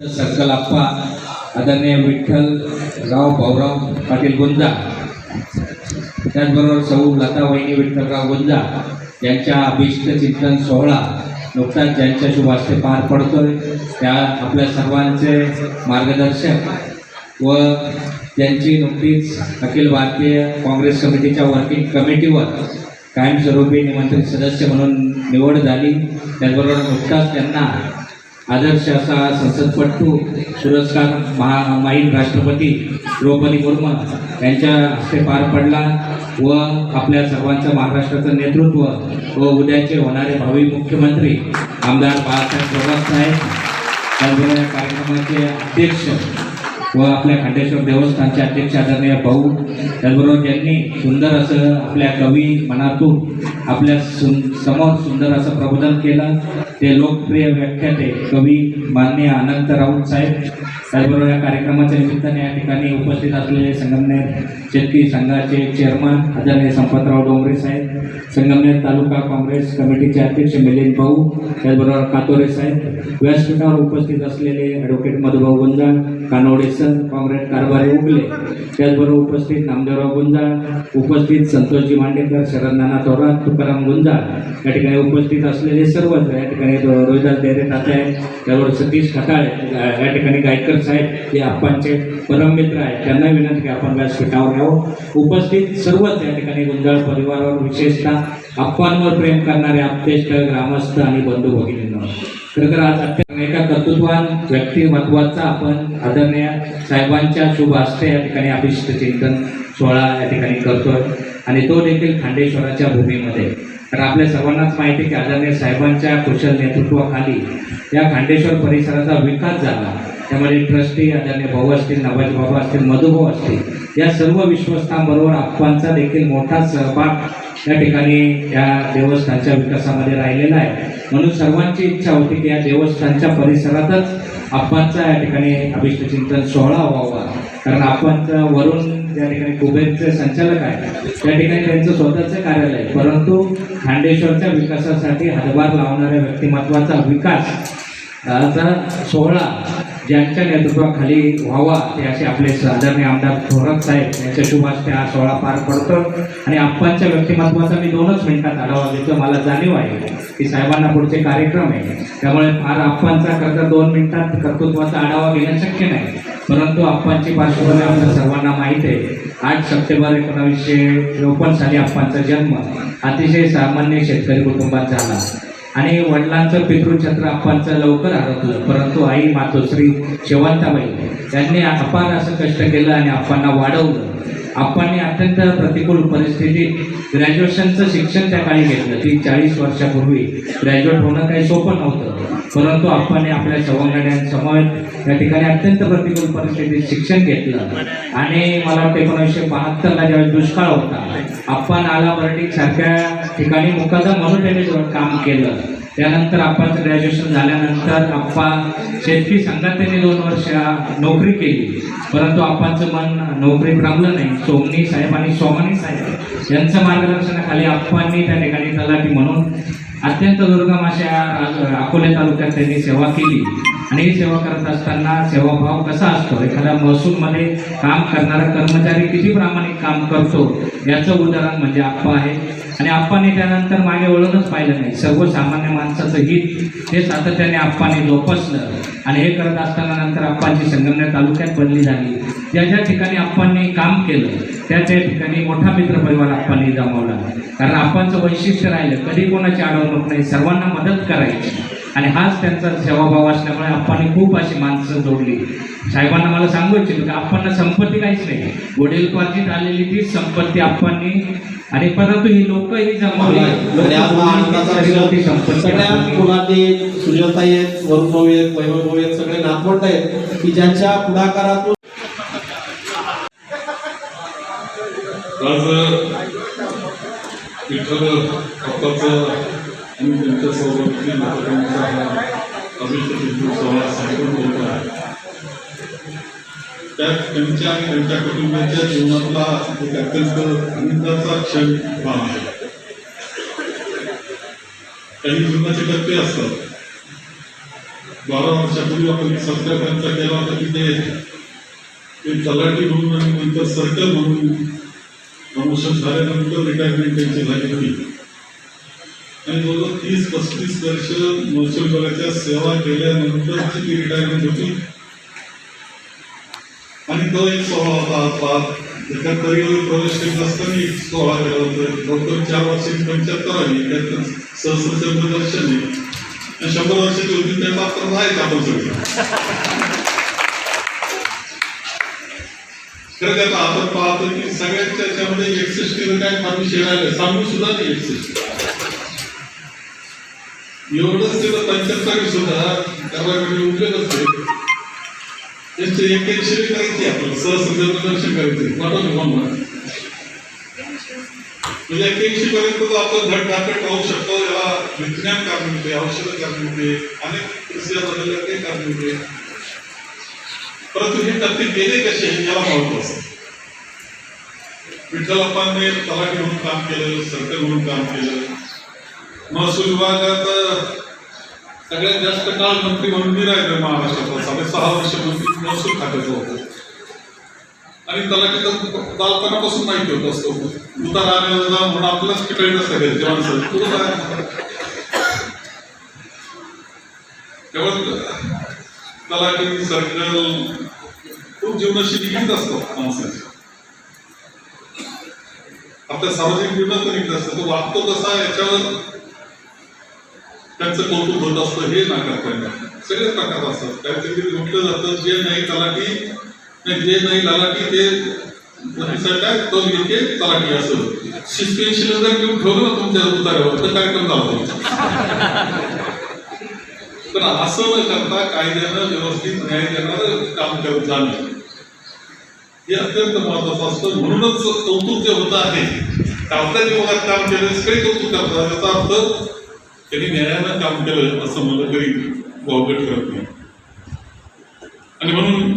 Circle अप्पा आदरणीय विठ्ठलराव भाऊराव पाटील गुंजा त्याचबरोबर सौ लता वहिनी विठ्ठलराव गुंजा यांच्या अभिष्ट चिंतन सोहळा नुकताच ज्यांच्या शुभ पार पडतोय त्या आपल्या सर्वांचे मार्गदर्शक व त्यांची नुकतीच अखिल भारतीय काँग्रेस कमिटीच्या वर्किंग कमिटीवर कायमस्वरूपी निमंत्रित सदस्य म्हणून निवड झाली त्याचबरोबर नुकताच त्यांना आदर्श असा संसदपटू पुरस्कार महा माहीम राष्ट्रपती द्रौपदी मुर्मू यांच्या हस्ते पार पडला व आपल्या सर्वांचं महाराष्ट्राचं नेतृत्व व उद्याचे होणारे भावी मुख्यमंत्री आमदार बाळासाहेब थोरात साहेब या कार्यक्रमाचे अध्यक्ष व आपल्या खंडेश्वर देवस्थानचे अध्यक्ष आदरणीय भाऊ त्याचबरोबर ज्यांनी सुंदर असं आपल्या कवी मनातून आपल्या सुं समोर सुंदर असं प्रबोधन केलं ते लोकप्रिय व्याख्याते कवी माननीय अनंत राऊत साहेब. त्याचबरोबर या कार्यक्रमाच्या निमित्ताने या ठिकाणी उपस्थित असलेले संगमनेर शेतकरी संघाचे चेअरमन आदरणीय संपतराव डोंगरे साहेब संगमनेर तालुका काँग्रेस कमिटीचे अध्यक्ष मिलिंद भाऊ त्याचबरोबर कातोरे साहेब व्यासपीठावर उपस्थित असलेले ॲडव्होकेट मधुभाऊ गुंजाळ कानवडे सर काँग्रेस कारभारी उगले त्याचबरोबर उपस्थित नामदेवराव गुंजाळ उपस्थित संतोषजी मांडेकर शरद नाना थोरात तुकाराम गुंजाळ या ठिकाणी उपस्थित असलेले सर्वच या ठिकाणी रोहिदास डेरे ताते त्याबरोबर सतीश खताळे या ठिकाणी गायकर साहेब हे आप्पांचे परममित्र आहेत. त्यांना विनंती की आपण व्यासपीठावर घ्यावं उपस्थित सर्वच या ठिकाणी गुंजाळ परिवारावर विशेषतः आप्पांवर प्रेम करणारे आप्तेष्ट ग्रामस्थ आणि बंधू भगिनींना. खरं तर आज अत्यंत एका कर्तृत्वान व्यक्तिमत्वाचा आपण आदरणीय साहेबांच्या शुभ हस्ते या ठिकाणी अभिष्ट चिंतन सोहळा या ठिकाणी करतोय. आणि तो देखील खांडेश्वराच्या भूमीमध्ये. तर आपल्या सर्वांनाच माहिती की आदरणीय साहेबांच्या कुशल नेतृत्वाखाली या खांडेश्वर परिसराचा विकास झाला. त्यामध्ये ट्रस्टी आदरणीय भाऊ असतील नवाजी बाबा असतील मधुभाऊ असतील या सर्व विश्वस्तांबरोबर आप्पांचा देखील मोठा सहभाग या ठिकाणी या देवस्थानच्या विकासामध्ये राहिलेला आहे म्हणून सर्वांची इच्छा होती की या देवस्थानच्या परिसरातच आप्पांचा या ठिकाणी अभिष्टचिंतन सोहळा व्हावा कारण आप्पांचं वरून त्या ठिकाणी कुबेरचे संचालक आहे त्या ठिकाणी त्यांचं स्वतःचं कार्यालय आहे. परंतु खांडेश्वरच्या विकासासाठी हातभार लावणाऱ्या व्यक्तिमत्वाचा विकास चा सोहळा ज्यांच्या नेतृत्वाखाली व्हावा ते असे आपले आदरणीय आमदार थोरात साहेब यांच्या शुभाष हस्ते हा सोहळा पार पडतो. आणि आप्पांच्या व्यक्तिमत्वाचा मी दोनच मिनिटात आढावा घेतो. मला जाणीव आहे की साहेबांना पुढचे कार्यक्रम आहे. त्यामुळे फार आप्पांचा करता दोन मिनिटात कर्तृत्वाचा आढावा घेणं शक्य नाही. परंतु आप्पांची पार्श्वभूमी आपल्या सर्वांना माहीत आहे. आठ सप्टेंबर एकोणावीसशे चौपन्न साली आप्पांचा जन्म अतिशय सामान्य शेतकरी कुटुंबात झाला. आणि वडिलांचं पितृछत्र आप्पांचं लवकर हरपलं परंतु आई मातोश्री शेवंताबाई त्यांनी अपार असं कष्ट केलं आणि आप्पांना वाढवलं. आप्पांनी अत्यंत प्रतिकूल परिस्थितीत ग्रॅज्युएशनचं शिक्षण त्या काळी घेतलं. ती चाळीस वर्षापूर्वी ग्रॅज्युएट होणं काही सोपं नव्हतं. परंतु आपण आपल्या सवंगड्यांसमवेत या ठिकाणी अत्यंत प्रतिकूल परिस्थितीत शिक्षण घेतलं. आणि मला वाटतं एकोणीसशे बहात्तरला ज्यावेळेस दुष्काळ होता आपण आला बर्डी सारख्या ठिकाणी मुकादम म्हणून त्यांनी काम केलं. त्यानंतर आपण ग्रॅज्युएशन झाल्यानंतर आप्पा शेतकरी संघात त्यांनी दोन वर्ष नोकरी केली. परंतु आप्पांचं मन नोकरीत रमलं नाही. सोमनी साहेब आणि सोमनी साहेब यांचं मार्गदर्शनाखाली आप्पांनी त्या ठिकाणी तलाठी म्हणून अत्यंत दुर्गम अशा अकोले तालुक्यात त्यांनी सेवा केली. आणि ही सेवा करत असताना सेवाभाव कसा असतो? एखाद्या महसूलमध्ये काम करणारा कर्मचारी किती प्रामाणिक काम करतो? याचं उदाहरण म्हणजे आप्पा आहे. आणि आप्पाने त्यानंतर मागे वळूनच पाहिलं नाही. सर्वसामान्य माणसाचं हित हे सातत्याने आप्पाने जोपासलं. आणि हे करत असताना नंतर आप्पांची संगमनेर तालुक्यात बदली झाली. ज्या ज्या ठिकाणी आप्पांनी काम केलं त्या त्या ठिकाणी मोठा मित्र परिवार आप्पांनी जमावला. कारण आप्पांचं वैशिष्ट्य राहिलं कधी कोणाची अडवणूक नाही सर्वांना मदत करायची. आणि हाच त्यांचा सेवाभाव असल्यामुळे आप्पांनी खूप अशी माणसं जोडली. साहेबांना मला सांगू इच्छितो की आप्पांना संपत्ती काहीच नाही. वडीलपार्जित आलेली तीच संपत्ती आप्पांनी आणि परंतु ही लोक ही जमवली ती सगळ्या सुजलताई आहेत वरुण भाऊ आहेत वैभव भाऊ आहेत सगळे नातवंड आहेत की ज्यांच्या पुढाकारातून आज विठ्ठल भक्ताचं आणि त्यांच्यासोबत नाटकांचा सोहळा संपूर्ण होत आहे. त्यात त्यांच्या आणि त्यांच्या कुटुंबाच्या जीवनातला एक अत्यंत आनंदाचा क्षण भाग आहे. काही जीवनाचे टप्पे असतात. बारा वर्षापूर्वी आपण एक त्यांचा केला होता की ते ते तलाठी म्हणून आणि नंतर सर्कल म्हणून प्रमोशन झाल्यानंतर रिटायरमेंट त्यांची झाली होती. आणि जवळजवळ तीस पस्तीस वर्ष महसूल विभागाच्या सेवा केल्यानंतरची ती रिटायरमेंट होती. आणि तो एक सोहळा होता आपला. एका करिअर प्रवेश करत असताना एक सोहळा केला होता. डॉक्टर चार वर्षाची पंच्याहत्तर आली त्यातनं सहस्र दर्शन. आहे शंभर वर्षाची होती त्या पात्र आहेत आपण सगळे? खरं त्यात आपण पाहतो की सगळ्यांच्या याच्यामध्ये एकसष्टी काय फार विषय राहिले सांगू सुद्धा नाही एकसष्टी. एवढंच ते पंच्याहत्तर सुद्धा करायला उपयोग असते. त्यांचे एक्क्याऐंशी करायची आपण सहसंदर्भ करायचे वाटत म्हणून म्हणजे एक्क्याऐंशी पर्यंत आपण धड धाकट राहू शकतो याला विज्ञान कारण होते औषधं कारण होते अनेक बदलल्या ते कारण होते. परंतु हे टप्पे गेले कसे याला महत्त्व असतं विठ्ठलप्पांनी तलाठी म्हणून काम केलं सरकार म्हणून काम केलं. महसूल विभागात सगळ्यात जास्त काळ मंत्री म्हणून मी राहिलो महाराष्ट्रात साडे सहा वर्ष मंत्री महसूल खात्याचं होतं. आणि त्याला तिथं बालपणापासून माहिती होत असतो. उतार आलेला म्हणून आपल्यालाच किटाळी सगळ्याचे माणसं तुला काय? तेव्हा तलाठी सर्कल खूप जीवनाशी निघत असतो माणसाची. आपल्या सार्वजनिक जीवनात निघत निगडीत असतो. तो वागतो कसा याच्यावर त्यांचं कौतुक होत असतं हे नाकारताना सगळेच प्रकार असतात. काहीतरी म्हटलं जातं जे नाही तलाठी नाही जे नाही तलाठी ते काय तो लिखे तलाठी असं. शिस्पेन्शिल जर घेऊन ठेवलं ना तुमच्या उतार्यावर तर कार्यक्रम झाला हो? पण असं न करता कायद्यानं व्यवस्थित न्याय देणारं काम करत जाणं हे अत्यंत महत्वाचं असतं. म्हणूनच कौतुक जे होत आहे आपल्या विभागात काम केलं सगळे कौतुक करतात त्याचा अर्थ त्यांनी न्यायानं काम केलं असं मला तरी वावगं करत नाही. आणि म्हणून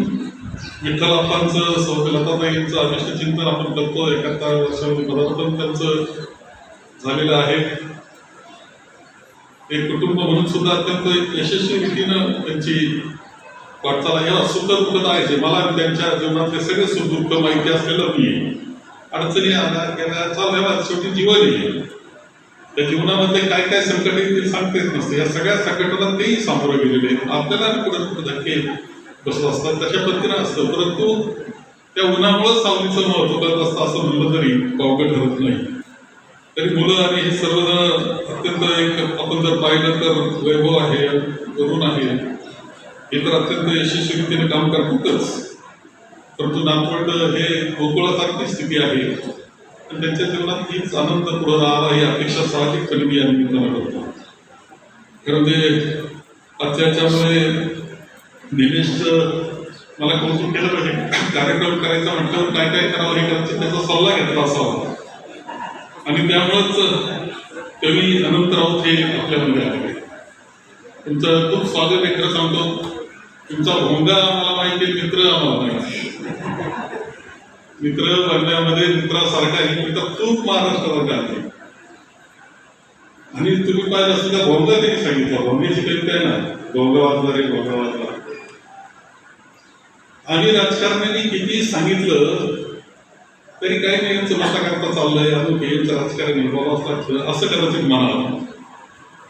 विठ्ठल अप्पांचं सौकलताताईंचं अनिष्ट चिंतन आपण करतो एकाहत्तर वर्षामध्ये पदार्पण त्यांचं झालेलं आहे. एक कुटुंब म्हणून सुद्धा अत्यंत यशस्वी रीतीनं त्यांची वाटचाल आहे. याला सुख दुःख आहे मला त्यांच्या जीवनातले सगळे सुख दुःख माहिती असलेलं मी अडचणी आल्या गेल्या चालल्या शेवटी जीवन आहे. त्या जीवनामध्ये काय काय संकट येतील सांगता येत नसते. या सगळ्या संकटाला तेही सामोरं गेलेले आहेत. आपल्याला कुठं कुठं धक्के बसत असतात. तशा पद्धतीनं असतं. परंतु त्या उन्हामुळेच सावलीचं महत्त्व करत असतं असं म्हणलं तरी वावगं ठरत नाही. तरी मुलं आणि हे सर्वजण अत्यंत एक आपण जर पाहिलं तर वैभव आहे तरुण आहे. हे तर अत्यंत यशस्वीरीतीने काम करतातच. परंतु नातवंड हे गोकुळासारखी स्थिती आहे. आणि त्यांच्या जीवनात हीच आनंद पुढे राहावा ही अपेक्षा साहजिक कमी या निमित्तानं करतो. खरं म्हणजे ते अत्याच्यामुळे निलेश मला कौतुक केलं पाहिजे. कार्यक्रम करायचा म्हटल्यावर काय काय करावं हे करायचं त्याचा सल्ला घेतला असावा. आणि त्यामुळंच कवी अनंत राऊत हे आपल्यामध्ये आले तुमचं खूप स्वागत एकत्र सांगतो. तुमचा भोंगा आम्हाला माहिती आहे मित्र आम्हाला माहिती मित्र बनण्यामध्ये मित्रासारखा एक मित्र खूप महाराष्ट्रात आहे. आणि तुम्ही पाहिजे असं त्या भोंगा त्यांनी सांगितलं. भोंग्याची कविता काय ना भोंगा वाजला रे भोंगा वाजला आणि राजकारण्यांनी किती सांगितलं तरी काही नाही यांचं करता चाललंय. अजून यांचं राजकारण असं करायचं मनाला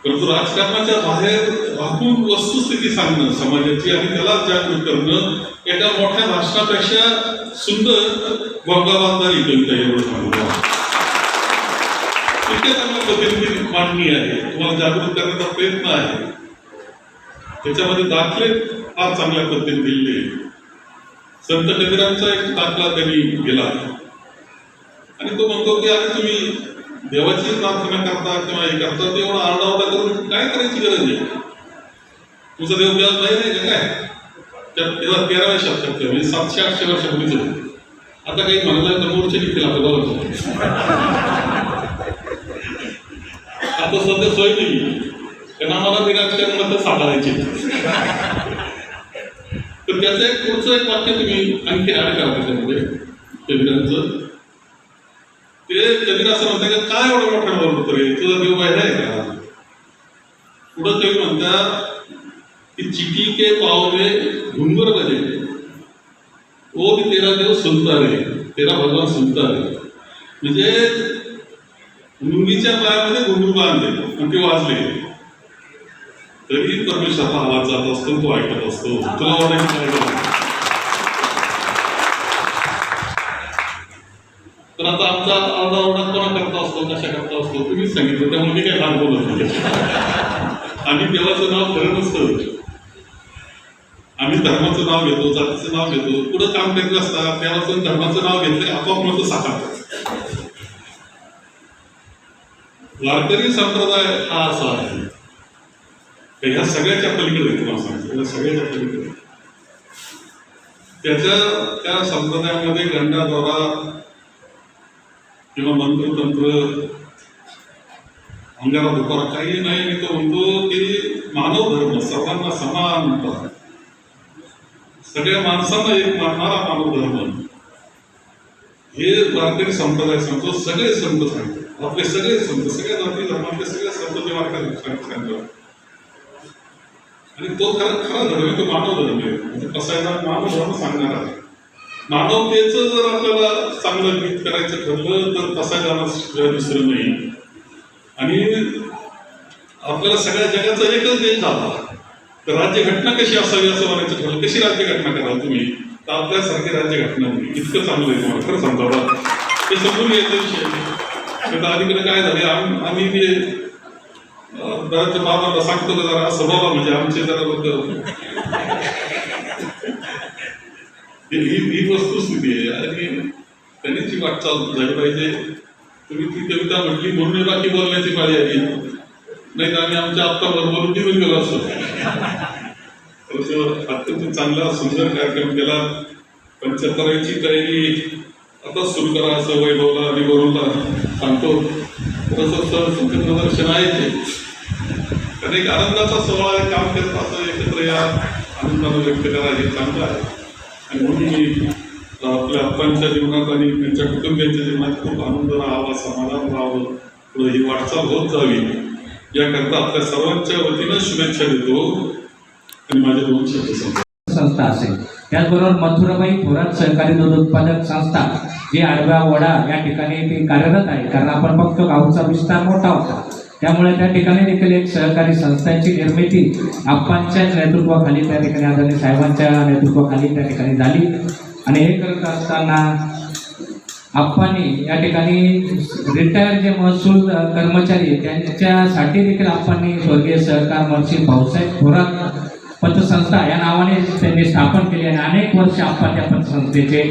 परंतु राजकारणाच्या बाहेर राहून वस्तुस्थिती सांगणं समाजाची आणि त्याला जागृत करणं एका मोठ्या भाषणापेक्षा सुंदर भोंगाबाददारी कविता एवढं सांगतो इतक्या चांगल्या पद्धतीने मांडणी आहे. तुम्हाला जागृत करण्याचा प्रयत्न आहे. त्याच्यामध्ये दाखले फार चांगल्या पद्धतीने दिले संत कबीरांचा एक दाखला त्यांनी गेला आणि तो म्हणतो की अरे तुम्ही देवाची प्रार्थना करता किंवा हे करता ते एवढा आरडाओरडा करून काय करायची गरज आहे? तुझा देव व्याज नाही नाही का काय? त्या तेव्हा तेराव्या शतकात म्हणजे सातशे आठशे वर्षापूर्वीच होते. आता काही म्हणलं तर मोर्चे निघतील आपल्या बरोबर आता सध्या सोय नाही कारण आम्हाला ते राजकारण मत साठारायचे तर त्याचं एक पुढचं एक वाक्य तुम्ही आणखी ऍड करा त्याच्यामध्ये. कवितांचं ते कधी असं म्हणतात की काय एवढं मोठं बोलतो रे? तुझा देव बाहेर आहे का? पुढं कवी म्हणतात की चिटी के पाव में घुंगर बजे ओ भी तेरा देव सुनता रे तेरा भगवान सुनता रे। म्हणजे मुंगीच्या पायामध्ये घुंगरू बांधले आणि ते वाजले। तरी परमेश्वरचा आवाज जात असतो तो ऐकत असतो। तुला वाटायचं आमचा आमचा ओरडा कोणा करता असतो कशा करता असतो तुम्हीच सांगितलं. त्यामुळे मी काय लहान बोलत नाही आम्ही देवाचं नाव खरं नसतं. आम्ही धर्माचं नाव घेतो जातीचं नाव घेतो. पुढं काम करीत असता देवाचं धर्माचं नाव घेतलं आपोआप मत साकारतात. वारकरी संप्रदाय हा असा आहे. का ह्या सगळ्याच्या पलीकडे तुम्हाला सांगतो. या सगळ्याच्या पलीकडे त्याच्या त्या संप्रदायामध्ये गंडाद्वारा किंवा मंत्रतंत्र अंगारा दुपारा काही नाही मी तो म्हणतो की मानव धर्म सर्वांना समान म्हणतात सगळ्या माणसांना एक मानणारा मानव धर्म. हे भारतीय संप्रदाय सांगतो सगळे संत सांगतो आपले सगळे संत सगळ्या जाती धर्मातले सगळे संत ते वारकरी सांगतात. आणि तो खरं खरा धर्म आहे तो मानव धर्म आहे. म्हणजे कसा आहे ना मानव धर्म सांगणार आहे. मानवतेचं जर आपल्याला चांगलं गीत करायचं ठरलं तर तसा गाणं शिवाय दुसरं नाही. आणि आपल्याला सगळ्या जगाचा एकच देश झाला. तर राज्यघटना कशी असावी असं म्हणायचं ठरलं? कशी राज्यघटना कराल तुम्ही? तर आपल्यासारखी राज्यघटना नाही. इतकं चांगलं आहे तुम्हाला खरं सांगतो ते समजून यायचा विषय अलीकडे काय झाले आम्ही ते बऱ्याच बाबांना सांगतो का जरा असं बाबा म्हणजे आमचे जरा ही ही- ही वस्तुस्थिती आहे. आणि त्यांनी जी वाटचाल झाली पाहिजे? तुम्ही ती कविता म्हटली म्हणून बाकी बोलण्याची पाळी आली. नाही तर आम्ही आमच्या आत्ता बरोबर निघून गेलो असतो. अत्यंत चांगला सुंदर कार्यक्रम केला. पंचहत्तराची तयारी आता सुरू करा असं वैभवला आणि वरूनला सांगतो. तसं सर प्रदर्शन आहे ते. अनेक एक आनंदाचा सोहळा काम करत असं एकत्र या. आनंदानं व्यक्त करा हे चांगलं आहे. आणि म्हणून मी आपल्या आप्पांच्या जीवनात आणि त्यांच्या कुटुंबियांच्या जीवनात खूप आनंद राहावा समाधान राहावं पुढे ही वाटचाल होत जावी. याकरता आपल्या सर्वांच्या वतीनं शुभेच्छा देतो आणि माझे दोन शब्द संस्था असेल. त्याचबरोबर मथुराबाई थोरात सहकारी दूध उत्पादक संस्था जे आडव्या वडा या ठिकाणी ते कार्यरत आहे. कारण आपण बघतो गावचा विस्तार मोठा होता. त्यामुळे त्या ठिकाणी देखील एक सहकारी संस्थांची निर्मिती आप्पांच्या नेतृत्वाखाली त्या ठिकाणी आदरणीय साहेबांच्या नेतृत्वाखाली त्या ठिकाणी झाली. आणि हे करत असताना आप्पांनी या ठिकाणी रिटायर जे महसूल कर्मचारी त्यांच्यासाठी देखील आप्पांनी स्वर्गीय सहकार महर्षी भाऊसाहेब थोरात पतसंस्था या नावाने त्यांनी स्थापन केली आणि अनेक वर्ष आप्पा त्या पतसंस्थेचे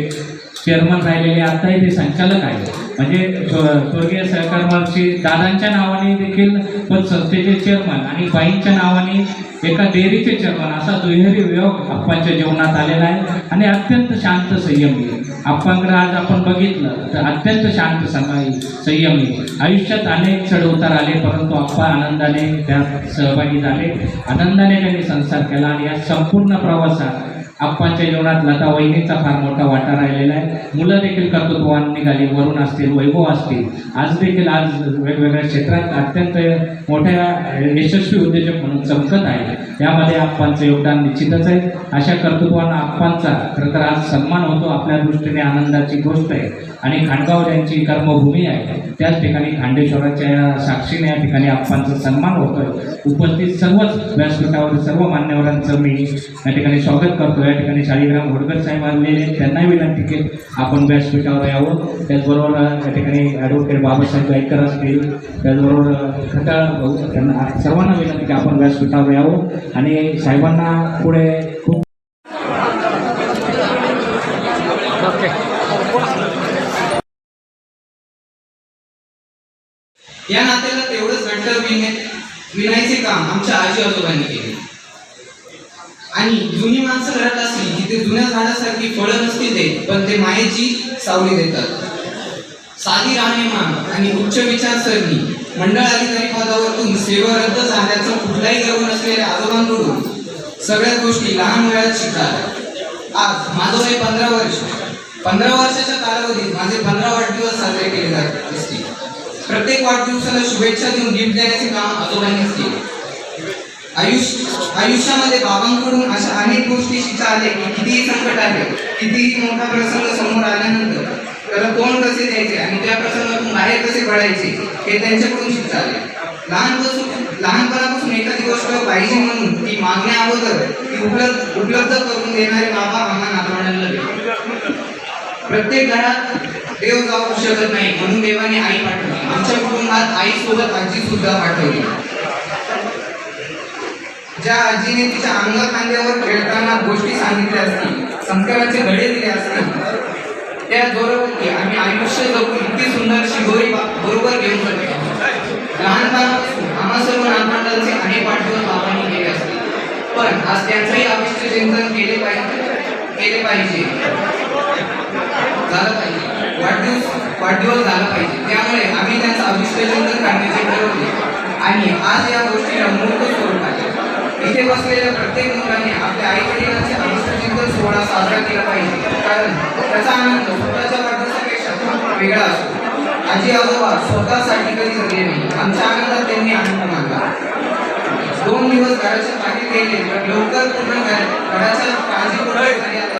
चेअरमन राहिलेले आताही ते संचालक आहे म्हणजे स्वर्गीय सहकार मार्गचे दादांच्या नावाने देखील पण संस्थेचे चेअरमन आणि बाईंच्या नावाने एका डेअरीचे चेअरमन असा दुहेरी वियोग आप्पांच्या जीवनात आलेला आहे. आणि अत्यंत शांत संयमी आहे. आप्पांकडे आज आपण बघितलं तर अत्यंत शांत समाई संयमी आयुष्यात अनेक चढउतार आले परंतु आप्पा आनंदाने त्यात सहभागी झाले. आनंदाने त्यांनी संसार केला आणि या संपूर्ण प्रवासात आप्पांच्या जीवनात लता वहिनीचा फार मोठा वाटा राहिलेला आहे. मुलं देखील कर्तृत्वान निघाली वरून असतील वैभव असतील. आज देखील आज वेगवेगळ्या क्षेत्रात अत्यंत मोठ्या यशस्वी उद्योजक म्हणून चमकत आहे यामध्ये आप्पांचं योगदान निश्चितच आहे. अशा कर्तृत्वानं आप्पांचा खरं तर आज सन्मान होतो आपल्या दृष्टीने आनंदाची गोष्ट आहे. आणि खांडगाव यांची कर्मभूमी आहे त्याच ठिकाणी खांडेश्वराच्या साक्षीने या ठिकाणी आप्पांचा सन्मान होतोय. उपस्थित सर्वच व्यासपीठावर सर्व मान्यवरांचं मी या ठिकाणी स्वागत करतो. या ठिकाणी शालिग्राम होडकर साहेब आलेले त्यांनाही विनंती केली आपण व्यासपीठावर यावं. त्याचबरोबर या ठिकाणी ॲडव्होकेट बाबासाहेब गायकर असतील. त्याचबरोबर अ, खटाळ त्यांना सर्वांना विनंती की आपण व्यासपीठावर यावं. आणि साहेबांना पुढे खूप या नात्याला तेवढंच घट्ट विणे विणायचे काम आमच्या आजी आजोबांनी केले. आणि जुनी माणसं घरात असली की ते जुन्या झाडासारखी फळं नसतील देत पण ते मायेची सावली देतात. साधी राहणीमान आणि उच्च विचारसरणी मंडळ अधिकारी पदावरून सेवा रद्द झाल्याचं कुठलाही गर्व नसलेल्या आजोबांकडून सगळ्या गोष्टी लहान वयात शिकतात. आज माझं वय पंधरा वर्ष. पंधरा वर्षाच्या कालावधीत माझे पंधरा वाढदिवस साजरे केले जात असतील प्रत्येक वाढदिवसाला शुभेच्छा देऊन गिफ्ट देण्याचे काम आजोबांनी असते आयुष्य आयुष्यामध्ये बाबांकडून अशा अनेक गोष्टी शिकता आल्या की कितीही संकट आले कितीही मोठा प्रसंग समोर आल्यानंतर त्याला तोंड कसे द्यायचे आणि त्या प्रसंगातून बाहेर कसे पडायचे हे त्यांच्याकडून शिकावे लहानपासून लहानपणापासून एखादी गोष्ट पाहिजे म्हणून ती मागण्या अगोदर ती उपलब्ध उपलब्ध करून देणारे बाबा आम्हा नातवंडांना प्रत्येक घरात देव जाऊ शकत नाही म्हणून देवाने आई पाठवली. आमच्या कुटुंबात आई सोबत आजी सुद्धा पाठवली. ज्या आजीने तिच्या अंग खांद्यावर खेळताना गोष्टी सांगितल्या असतील संस्काराचे घडे दिले असतील त्या जोरावरती आम्ही आयुष्य जगू इतकी सुंदर शिगोरी गोरी बरोबर घेऊन जातो लहानपणापासून आम्हा सर्व नातवंडांचे अनेक वाढदिवस बाबांनी केले असते. पण आज त्यांचंही आयुष्य चिंतन केले पाहिजे केले पाहिजे. झालं पाहिजे. वाढदिवस वाढदिवस झाला पाहिजे. त्यामुळे आम्ही त्यांचं अभिष्टचिंतन करण्याचे ठरवले. आणि आज या गोष्टीला मूर्त स्वरूप आले इथे बसलेल्या प्रत्येक मुलाने आपल्या आई वडिलांचे अभिष्टचिंतन सोहळा साजरा केला पाहिजे. कारण त्याचा आनंद स्वतःच्या वाढदिवसापेक्षा वेगळा असतो. आजी आजोबा स्वतःसाठी कधी जगले नाही. आमच्या आनंदात त्यांनी आनंद मानला. दोन दिवस घराच्या बाहेर गेले लवकर पूर्ण घराच्या काळजी